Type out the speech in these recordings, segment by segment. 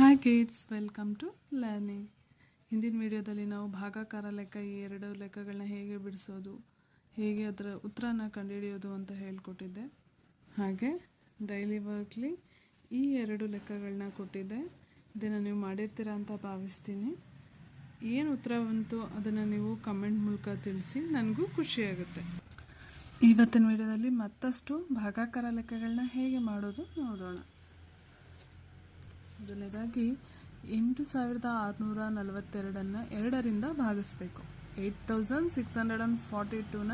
Hi kids welcome to learning ಹಿಂದಿನ ವಿಡಿಯೋದಲ್ಲಿ ನಾವು ಭಾಗಾಕಾರ ಲೆಕ್ಕ ಈ ಎರಡು ಲೆಕ್ಕಗಳನ್ನ ಹೇಗೆ ಬಿಡಿಸೋದು, ಹೇಗೆ ಅದರ ಉತ್ತರನ ಕಂಡುಹಿಡಿಯೋದು ಅಂತ ಹೇಳಿಕೊಟ್ಟಿದ್ದೆ. ಹಾಗೆ ಡೈಲಿ ವರ್ಕ್ಲಿ ಈ ಎರಡು ಲೆಕ್ಕಗಳನ್ನ ಕೊಟ್ಟಿದ್ದೆ. ಇದನ್ನು ನೀವು ಮಾಡಿರ್ತೀರ ಅಂತ ಭಾವಿಸ್ತೀನಿ. ಏನು ಉತ್ತರ ಬಂತು ಅದನ್ನು ನೀವು ಕಮೆಂಟ್ ಮೂಲಕ ತಿಳಿಸಿ ನನಗೂ ಖುಷಿಯಾಗುತ್ತೆ ಇವತ್ತಿನ ವಿಡಿಯೋದಲ್ಲಿ ಮತ್ತಷ್ಟು ಭಾಗಾಕಾರ ಲೆಕ್ಕಗಳನ್ನ ಹೇಗೆ ಮಾಡೋದು ನೋಡೋಣ. ಮೊದಲನೇದಾಗಿ ಎಂಟು ಸಾವಿರದ ಆರುನೂರ ನಲವತ್ತೆರಡನ್ನು ಎರಡರಿಂದ ಭಾಗಿಸ್ಬೇಕು. Eight thousand six hundred and forty ಟೂನ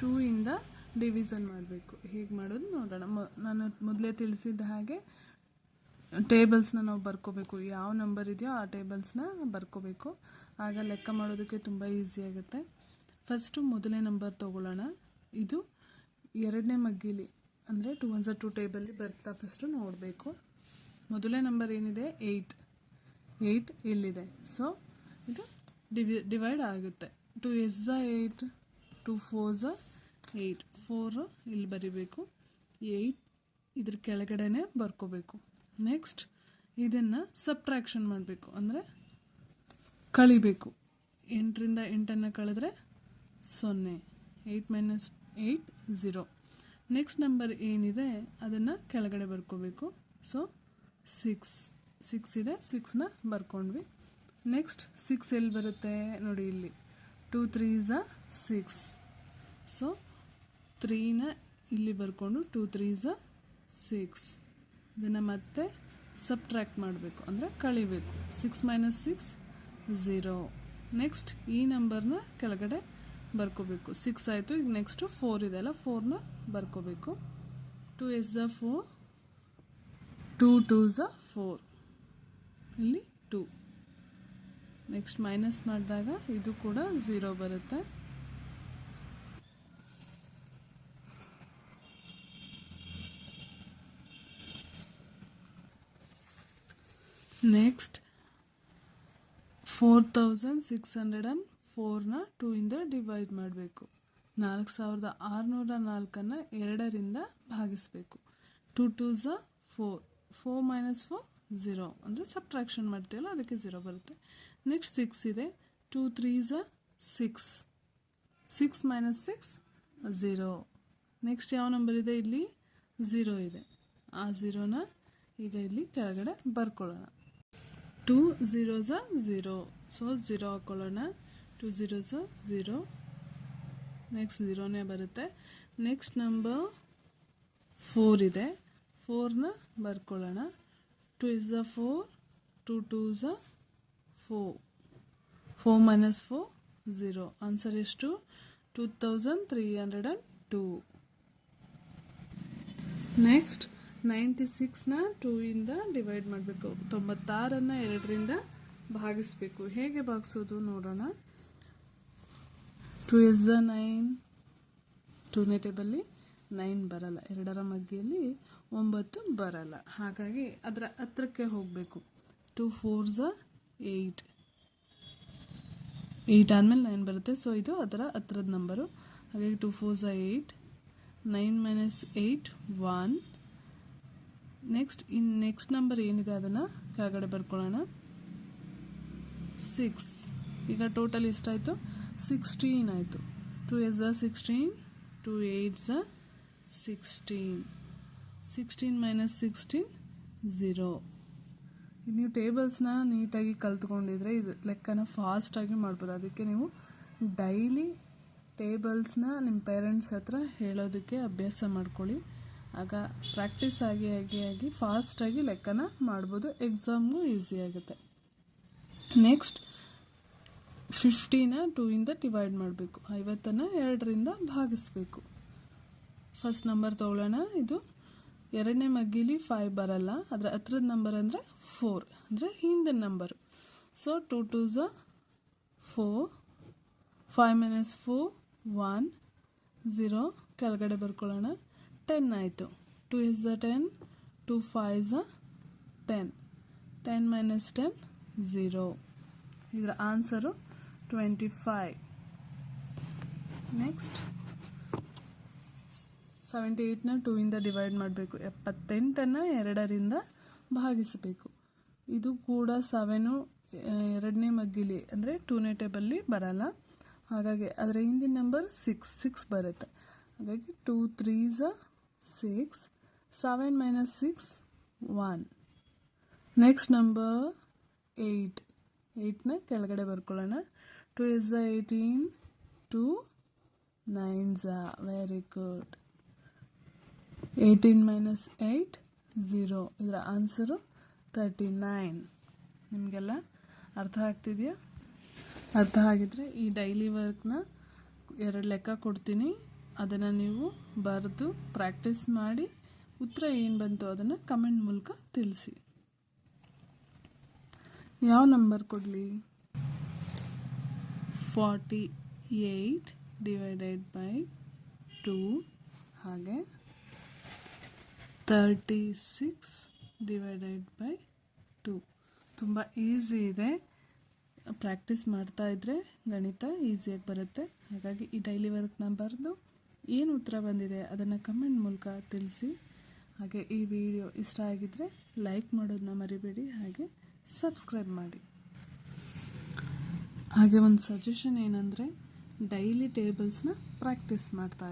two ಇಂದ ಡಿವಿಷನ್ ಮಾಡಬೇಕು. ಹೇಗೆ ಮಾಡೋದು ನೋಡೋಣ. ನಾನು ಮೊದಲೇ ತಿಳಿಸಿದ ಹಾಗೆ ಟೇಬಲ್ಸ್ನ ನಾವು ಬರ್ಕೋಬೇಕು. ಯಾವ ನಂಬರ್ ಇದೆಯೋ ಆ ಟೇಬಲ್ಸ್ನ ಬರ್ಕೋಬೇಕು. ಆಗ ಲೆಕ್ಕ ಮಾಡೋದಕ್ಕೆ ತುಂಬ ಈಸಿ ಆಗುತ್ತೆ. ಫಸ್ಟು ಮೊದಲನೇ ನಂಬರ್ ತೊಗೊಳ್ಳೋಣ. ಇದು ಎರಡನೇ ಮಗ್ಗಿಲಿ, ಅಂದರೆ ಟು ಒನ್ಸ ಟು ಟೇಬಲ್ಲಿ ಬರ್ತಾ ಫಸ್ಟು ನೋಡಬೇಕು. ಮೊದಲನೇ ನಂಬರ್ ಏನಿದೆ? ಏಯ್ಟ್ ಏಯ್ಟ್ ಇಲ್ಲಿದೆ. ಸೊ ಇದು ಡಿವಿ ಡಿವೈಡ್ ಆಗುತ್ತೆ. Two is the eight two four are four four ಬರಿಬೇಕು. ಏಯ್ಟ್ ಇದ್ರ ಕೆಳಗಡೆನೆ ಬರ್ಕೋಬೇಕು. ನೆಕ್ಸ್ಟ್ ಇದನ್ನು ಸಬ್ಟ್ರ್ಯಾಕ್ಷನ್ ಮಾಡಬೇಕು. ಅಂದರೆ ಕಳಿಬೇಕು. ಎಂಟರಿಂದ ಎಂಟನ್ನು ಕಳೆದ್ರೆ ಸೊನ್ನೆ. Eight minus eight zero next number ಏನಿದೆ, ಅದನ್ನು ಕೆಳಗಡೆ ಬರ್ಕೋಬೇಕು. ಸೊ ಸಿಕ್ಸ್ ಸಿಕ್ಸ್ ಇದೆ ಸಿಕ್ಸ್ನ ಬರ್ಕೊಂಡ್ವಿ. ನೆಕ್ಸ್ಟ್ ಸಿಕ್ಸ್ ಎಲ್ಲಿ ಬರುತ್ತೆ ನೋಡಿ ಇಲ್ಲಿ. Two three are six so ತ್ರೀನ ಇಲ್ಲಿ ಬರ್ಕೊಂಡು ಟೂ ತ್ರೀ ಝ ಸಿಕ್ಸ್ ಇದನ್ನು ಮತ್ತೆ ಸಬ್ಟ್ರ್ಯಾಕ್ಟ್ ಮಾಡಬೇಕು, ಅಂದರೆ ಕಳಿಬೇಕು. Six minus six zero next ಈ ನಂಬರ್ನ ಕೆಳಗಡೆ ಬರ್ಕೋಬೇಕು. ಸಿಕ್ಸ್ ಆಯಿತು, ಈಗ ನೆಕ್ಸ್ಟು ಫೋರ್ ಇದೆ ಅಲ್ಲ ಫೋರ್ನ ಬರ್ಕೋಬೇಕು. Two is the four two two are four. ಇಲ್ಲಿ ಟೂ. ನೆಕ್ಸ್ಟ್ ಮೈನಸ್ ಮಾಡಿದಾಗ ಇದು ಕೂಡ ಝೀರೋ ಬರುತ್ತೆ. Next four thousand six hundred and ಫೋರ್ನ two ಇಂದ ಡಿವೈಡ್ ಮಾಡಬೇಕು. ನಾಲ್ಕು ಸಾವಿರದ ಆರುನೂರ ನಾಲ್ಕನ್ನು ಎರಡರಿಂದ ಭಾಗಿಸಬೇಕು. Two two are four. Four minus four zero ಅಂದರೆ ಸಬ್ಟ್ರಾಕ್ಷನ್ ಮಾಡ್ತೀವಲ್ಲ, ಅದಕ್ಕೆ ಝೀರೋ ಬರುತ್ತೆ. ನೆಕ್ಸ್ಟ್ ಸಿಕ್ಸ್ ಇದೆ. Two three are six six minus six zero next ಯಾವ ನಂಬರ್ ಇದೆ? ಇಲ್ಲಿ ಝೀರೋ ಇದೆ. ಆ ಝೀರೋನ ಈಗ ಇಲ್ಲಿ ಕೆಳಗಡೆ ಬರ್ಕೊಳ್ಳೋಣ. Two zero are zero so zero ಹಾಕ್ಕೊಳ್ಳೋಣ two zero are zero next ಝೀರೋನೇ ಬರುತ್ತೆ. ನೆಕ್ಸ್ಟ್ ನಂಬರ್ ಫೋರ್ ಇದೆ. ಫೋರ್ನ ಬರ್ಕೊಳ್ಳೋಣ. Two is the four two two are four four minus four zero answer ಎಷ್ಟು two thousand three hundred and two next ninety ಸಿಕ್ಸ್ನ two ಇಂದ divide ಮಾಡಬೇಕು. ತೊಂಬತ್ತಾರನ್ನು ಎರಡರಿಂದ ಭಾಗಿಸಬೇಕು. ಹೇಗೆ ಭಾಗಿಸೋದು ನೋಡೋಣ. ಟು ಎಸ್ ದ ನೈನ್ ಟೂನೇ ಟೇಬಲ್ಲಿ ನೈನ್ ಬರಲ್ಲ, ಎರಡರ ಮಗ್ಗಿಯಲ್ಲಿ ಒಂಬತ್ತು ಬರಲ್ಲ. ಹಾಗಾಗಿ ಅದರ ಹತ್ರಕ್ಕೆ ಹೋಗಬೇಕು. Two four are eight. Eight ಆದಮೇಲೆ ನೈನ್ ಬರುತ್ತೆ. ಸೊ ಇದು ಅದರ ಹತ್ರದ ನಂಬರು ಹಾಗಾಗಿ two four are eight, nine minus eight, one. Next in next number ಏನಿದೆ ಅದನ್ನು ಕೆಳಗಡೆ ಬರ್ಕೊಳ್ಳೋಣ. ಸಿಕ್ಸ್ ಈಗ ಟೋಟಲ್ ಎಷ್ಟಾಯಿತು? ಸಿಕ್ಸ್ಟೀನ್ ಆಯಿತು. Two is the sixteen two eight are sixteen sixteen minus sixteen zero ನೀವು ಟೇಬಲ್ಸ್ನ ನೀಟಾಗಿ ಕಲ್ತ್ಕೊಂಡಿದ್ರೆ ಇದು ಲೆಕ್ಕನ ಫಾಸ್ಟಾಗಿ ಮಾಡ್ಬೋದು. ಅದಕ್ಕೆ ನೀವು ಡೈಲಿ ಟೇಬಲ್ಸ್ನ ನಿಮ್ಮ ಪೇರೆಂಟ್ಸ್ ಹತ್ರ ಹೇಳೋದಕ್ಕೆ ಅಭ್ಯಾಸ ಮಾಡ್ಕೊಳ್ಳಿ. ಆಗ ಪ್ರಾಕ್ಟೀಸ್ ಆಗಿ ಆಗಿ ಆಗಿ ಫಾಸ್ಟಾಗಿ ಲೆಕ್ಕನ ಮಾಡ್ಬೋದು. ಎಕ್ಸಾಮ್ಗೂ ಈಸಿ ಆಗುತ್ತೆ. ನೆಕ್ಸ್ಟ್ ಫಿಫ್ಟಿನ ಟೂ ಇಂದ ಡಿವೈಡ್ ಮಾಡಬೇಕು. ಐವತ್ತನ್ನು ಎರಡರಿಂದ ಭಾಗಿಸ್ಬೇಕು. ಫಸ್ಟ್ ನಂಬರ್ ತೊಗೊಳ್ಳೋಣ ಇದು ಎರಡನೇ ಮಗ್ಗಿಲಿ ಫೈವ್ ಬರಲ್ಲ. ಅದರ ಹತ್ರದ ನಂಬರ್ ಅಂದರೆ ಫೋರ್ ಅಂದರೆ ಹಿಂದಿನ number so two two are four five minus four one zero ಕೆಳಗಡೆ ಬರ್ಕೊಳ್ಳೋಣ. ಟೆನ್ ಆಯಿತು. Two is the ten two five are ten ten minus ten zero ಇದರ answer twenty five next seventy ಏಯ್ಟ್ನ two ಇಂದ divide ಮಾಡಬೇಕು. ಎಪ್ಪತ್ತೆಂಟನ್ನು ಎರಡರಿಂದ ಭಾಗಿಸಬೇಕು. ಇದು ಕೂಡ ಸೆವೆನು ಎರಡನೇ ಮಗ್ಗಿಲಿ, ಅಂದರೆ ಟೂನೇ ಟೇಬಲ್ಲಿ ಬರಲ್ಲ. ಹಾಗಾಗಿ ಅದರ ಹಿಂದಿನ ನಂಬರ್ ಸಿಕ್ಸ್ ಸಿಕ್ಸ್ ಬರುತ್ತೆ. ಹಾಗಾಗಿ two three are six, seven minus six one. Next number eight. ಏಯ್ಟ್ನ ಕೆಳಗಡೆ ಬರ್ಕೊಳ್ಳೋಣ. Two is the eighteen two nine are. Very good. Eighteen minus eight zero ಇದರ ಆನ್ಸರು ತರ್ಟಿ ನೈನ್ ನಿಮಗೆಲ್ಲ ಅರ್ಥ ಆಗ್ತಿದೆಯಾ? ಅರ್ಥ ಆಗಿದ್ರೆ ಈ ಡೈಲಿ ವರ್ಕ್ನ ಎರಡು ಲೆಕ್ಕ ಕೊಡ್ತೀನಿ. ಅದನ್ನು ನೀವು ಬರೆದು ಪ್ರಾಕ್ಟೀಸ್ ಮಾಡಿ, ಉತ್ತರ ಏನು ಬಂತು ಅದನ್ನು ಕಮೆಂಟ್ ಮೂಲಕ ತಿಳಿಸಿ. ಯಾವ ನಂಬರ್ ಕೊಡಲಿ? Forty eight divided by two ಹಾಗೆ. Thirty six divided by two ತುಂಬ ಈಸಿ ಇದೆ. ಪ್ರಾಕ್ಟೀಸ್ ಮಾಡ್ತಾ ಇದ್ದರೆ ಗಣಿತ ಈಸಿಯಾಗಿ ಬರುತ್ತೆ. ಹಾಗಾಗಿ ಈ ಡೈಲಿ ವರ್ಕ್ನ ಬರೆದು ಏನು ಉತ್ತರ ಬಂದಿದೆ ಅದನ್ನು ಕಮೆಂಟ್ ಮೂಲಕ ತಿಳಿಸಿ. ಹಾಗೆ ಈ ವಿಡಿಯೋ ಇಷ್ಟ ಆಗಿದ್ದರೆ ಲೈಕ್ ಮಾಡೋದನ್ನ ಮರಿಬೇಡಿ. ಹಾಗೆ ಸಬ್ಸ್ಕ್ರೈಬ್ ಮಾಡಿ. ಹಾಗೆ ಒಂದು ಸಜೆಷನ್ ಏನಂದರೆ ಡೈಲಿ ಟೇಬಲ್ಸ್ನ ಪ್ರಾಕ್ಟೀಸ್ ಮಾಡ್ತಾ